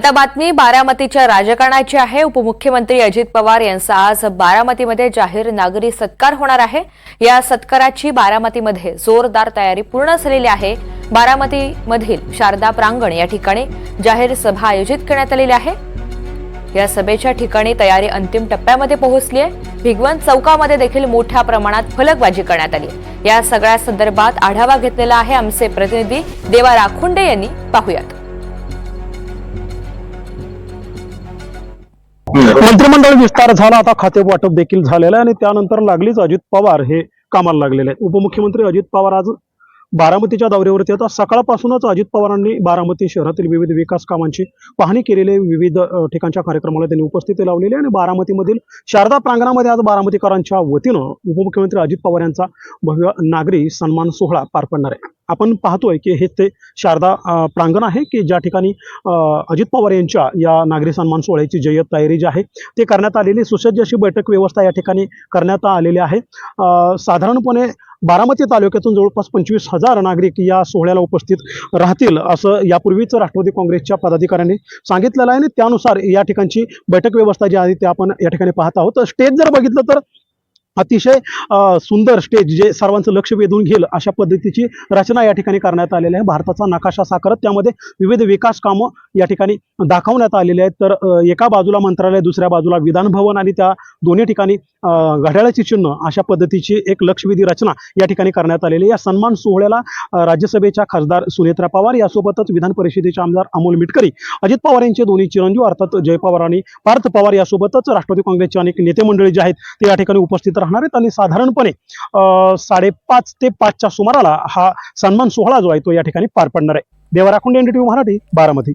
आता बातमी बारामतीच्या राजकारणाची आहे. उपमुख्यमंत्री अजित पवार यांचा आज बारामतीमध्ये जाहीर नागरी सत्कार होणार आहे. या सत्काराची बारामतीमध्ये जोरदार तयारी पूर्ण झालेली आहे. बारामतीमधील शारदा प्रांगण या ठिकाणी जाहीर सभा आयोजित करण्यात आलेली आहे. या सभेच्या ठिकाणी तयारी अंतिम टप्प्यामध्ये पोहोचली आहे. भिगवंत चौकामध्ये देखील मोठ्या प्रमाणात फलकबाजी करण्यात आली. या सगळ्या संदर्भात आढावा घेतलेला आहे आमचे प्रतिनिधी देवा राखुंडे यांनी. पाहुयात. मंत्रिमंडळ विस्तार झाला आता खाते वाटप देखील झालेलं आहे आणि त्यानंतर लागलीच अजित पवार हे कामाला लागलेले आहेत. उपमुख्यमंत्री अजित पवार आज बारामतीच्या दौऱ्यावरती आता सकाळपासूनच अजित पवारांनी बारामती शहरातील विविध विकास कामांची पाहणी केलेली विविध ठिकाणच्या कार्यक्रमाला त्यांनी उपस्थिती लावलेली आहे आणि बारामतीमधील शारदा प्रांगणामध्ये आज बारामतीकरांच्या वतीनं उपमुख्यमंत्री अजित पवार यांचा भव्य नागरी सन्मान सोहळा पार पडणार आहे. आपण पाहतोय की हे ते शारदा प्रांगण आहे की ज्या ठिकाणी अजित पवार यांच्या या नागरी सन्मान सोहळ्याची जय्यत तयारी जी आहे ते करण्यात आलेली सुसज्ज अशी बैठक व्यवस्था या ठिकाणी करण्यात आलेली आहे. साधारणपणे बारामती तालुक्यातून जवळपास पंचवीस हजार नागरिक या सोहळ्याला उपस्थित राहतील असं यापूर्वीच राष्ट्रवादी काँग्रेसच्या पदाधिकाऱ्यांनी सांगितलेलं आहे आणि त्यानुसार या ठिकाणची बैठक व्यवस्था जी आहे ते आपण या ठिकाणी पाहत आहोत. स्टेज जर बघितलं तर अतिशय सुंदर स्टेज जे सर्वांचं लक्ष वेधून घेईल अशा पद्धतीची रचना या ठिकाणी करण्यात आलेली आहे. भारताचा नकाशा साकारत त्यामध्ये विविध विकास कामं या ठिकाणी दाखवण्यात आलेली आहेत. तर एका बाजूला मंत्रालय दुसऱ्या बाजूला विधान भवन आणि त्या दोन्ही ठिकाणी घड्याळाची चिन्ह अशा पद्धतीची एक लक्षवेधी रचना या ठिकाणी करण्यात आलेली आहे. या सन्मान सोहळ्याला राज्यसभेच्या खासदार सुनेत्रा पवार यासोबतच विधान परिषदेचे आमदार अमोल मिटकरी अजित पवार यांचे दोन्ही चिरंजीव अर्थात जय पवार आणि पार्थ पवार यासोबतच राष्ट्रवादी काँग्रेसचे अनेक नेते मंडळी जे आहेत ते या ठिकाणी उपस्थित राहणार आहेत आणि साधारणपणे साडेपाच ते पाचच्या सुमाराला हा सन्मान सोहळा जो आहे तो या ठिकाणी पार पडणार आहे. देवा राखुंडे एनडीटीव्ही मराठी बारामती.